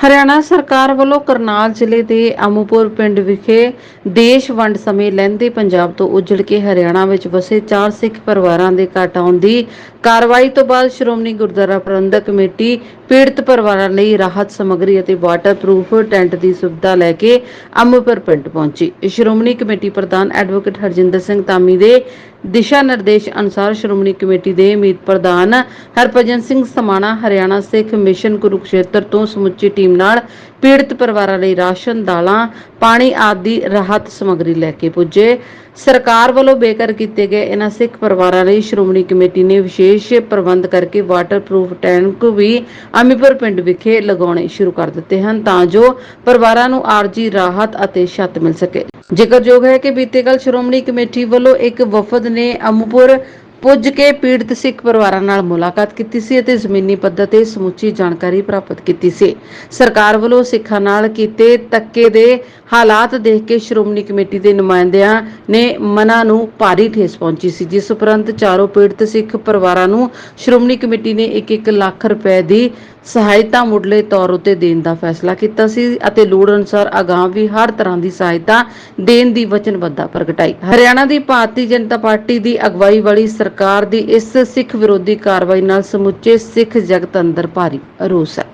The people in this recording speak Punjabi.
ਹਰਿਆਣਾ ਸਰਕਾਰ ਵੱਲੋਂ ਕਰਨਾਲ ਜ਼ਿਲ੍ਹੇ ਦੇ ਅਮੂਪੁਰ ਪਿੰਡ ਵਿਖੇ ਦੇਸ਼ ਵੰਡ ਸਮੇਂ ਲਹਿੰਦੇ ਪੰਜਾਬ ਤੋਂ ਉਜੜ ਕੇ ਹਰਿਆਣਾ ਵਿੱਚ ਵਸੇ ਚਾਰ ਸਿੱਖ ਪਰਿਵਾਰਾਂ ਦੇ ਘਟ ਆਉਣ ਦੀ ਕਾਰਵਾਈ ਤੋਂ ਬਾਅਦ ਸ਼੍ਰੋਮਣੀ ਗੁਰਦੁਆਰਾ ਪ੍ਰਬੰਧਕ ਕਮੇਟੀ ਪੀੜਤ ਪਰਿਵਾਰਾਂ ਲਈ ਰਾਹਤ ਸਮੱਗਰੀ ਅਤੇ ਵਾਟਰਪ੍ਰੂਫ ਟੈਂਟ ਦੀ ਸੁਵਿਧਾ ਲੈ ਕੇ ਅਮੂਪੁਰ ਪਿੰਡ ਪਹੁੰਚੀ। ਸ਼੍ਰੋਮਣੀ ਕਮੇਟੀ ਪ੍ਰਧਾਨ ਐਡਵੋਕੇਟ ਹਰਜਿੰਦਰ ਸਿੰਘ ਧਾਮੀ ਦੇ ਦਿਸ਼ਾ ਨਿਰਦੇਸ਼ ਅਨੁਸਾਰ ਸ਼੍ਰੋਮਣੀ ਕਮੇਟੀ ਦੇ ਮੀਤ ਪ੍ਰਧਾਨ ਹਰਭਜਨ ਸਿੰਘ ਸਮਾਣਾ ਹਰਿਆਣਾ ਸਿੱਖ ਮਿਸ਼ਨ ਕੁਰੂਕਸ਼ੇਤਰ ਤੋਂ ਸਮੁੱਚੀ ਟੀਮ ਨਾਲ ਪੀੜਤ ਪਰਿਵਾਰਾਂ ਲਈ ਰਾਸ਼ਨ, ਦਾਲਾਂ, ਪਾਣੀ ਆਦਿ ਰਾਹਤ ਸਮੱਗਰੀ ਲੈ ਕੇ ਪੁੱਜੇ। ਸਰਕਾਰ ਵੱਲੋਂ ਬੇਕਰ ਕੀਤੇ ਗਏ ਇਹਨਾਂ ਸਿੱਖ ਪਰਿਵਾਰਾਂ ਲਈ ਸ਼੍ਰੋਮਣੀ ਕਮੇਟੀ ਨੇ ਵਿਸ਼ੇਸ਼ ਪ੍ਰਬੰਧ ਕਰਕੇ ਵਾਟਰਪ੍ਰੂਫ ਟੈਂਕ ਵੀ ਅਮੀਪੁਰ ਪਿੰਡ ਵਿਖੇ ਲਗਾਉਣੇ ਸ਼ੁਰੂ ਕਰ ਦਿੱਤੇ ਹਨ ਤਾਂ ਜੋ ਪਰਿਵਾਰਾਂ ਨੂੰ ਆਰਜੀ ਰਾਹਤ ਅਤੇ ਛੱਤ ਮਿਲ ਸਕੇ। ਜ਼ਿਕਰਯੋਗ ਹੈ ਕਿ ਬੀਤੇ ਕੱਲ ਸ਼੍ਰੋਮਣੀ ਕਮੇਟੀ ਵੱਲੋਂ ਇੱਕ ਵਫਦ ਨੇ ਅਮੂਪੁਰ ਪੁੱਜ ਕੇ ਪੀੜਤ ਸਿੱਖ ਪਰਿਵਾਰਾਂ ਨਾਲ ਮੁਲਾਕਾਤ ਕੀਤੀ ਸੀ ਅਤੇ ਜ਼ਮੀਨੀ ਪੱਧਰ ਤੇ ਸਮੁੱਚੀ ਜਾਣਕਾਰੀ ਪ੍ਰਾਪਤ ਕੀਤੀ ਸੀ। ਸਰਕਾਰ ਵੱਲੋਂ ਸਿੱਖਾਂ ਨਾਲ ਕੀਤੇ ਤੱਕੇ ਦੇ ਹਾਲਾਤ ਦੇਖ ਕੇ ਸ਼੍ਰੋਮਣੀ ਕਮੇਟੀ ਦੇ ਨੁਮਾਇੰਦਿਆਂ ਨੇ ਮਨਾਂ ਨੂੰ ਭਾਰੀ ਠੇਸ ਪਹੁੰਚੀ ਸੀ, ਜਿਸ ਉਪਰੰਤ ਚਾਰੋਂ ਪੀੜਤ ਸਿੱਖ ਪਰਿਵਾਰਾਂ ਨੂੰ ਸ਼੍ਰੋਮਣੀ ਕਮੇਟੀ ਨੇ 1-1 ਲੱਖ ਰੁਪਏ ਦੀ ਸਹਾਇਤਾ ਮੁੱਢਲੇ ਤੌਰ ਉਤੇ ਦੇਣ ਦਾ ਫੈਸਲਾ ਕੀਤਾ ਸੀ ਅਤੇ ਲੋੜ ਅਨੁਸਾਰ ਅਗਾਂਹ ਵੀ ਹਰ ਤਰ੍ਹਾਂ ਦੀ ਸਹਾਇਤਾ ਦੇਣ ਦੀ ਵਚਨਬੱਧਤਾ ਪ੍ਰਗਟਾਈ। ਹਰਿਆਣਾ ਦੀ ਭਾਰਤੀ ਜਨਤਾ ਪਾਰਟੀ ਦੀ ਅਗਵਾਈ ਵਾਲੀ ਸਰਕਾਰ ਦੀ ਇਸ ਸਿੱਖ ਵਿਰੋਧੀ ਕਾਰਵਾਈ ਨਾਲ ਸਮੁੱਚੇ ਸਿੱਖ ਜਗਤ ਅੰਦਰ ਭਾਰੀ ਰੋਸ ਹੈ।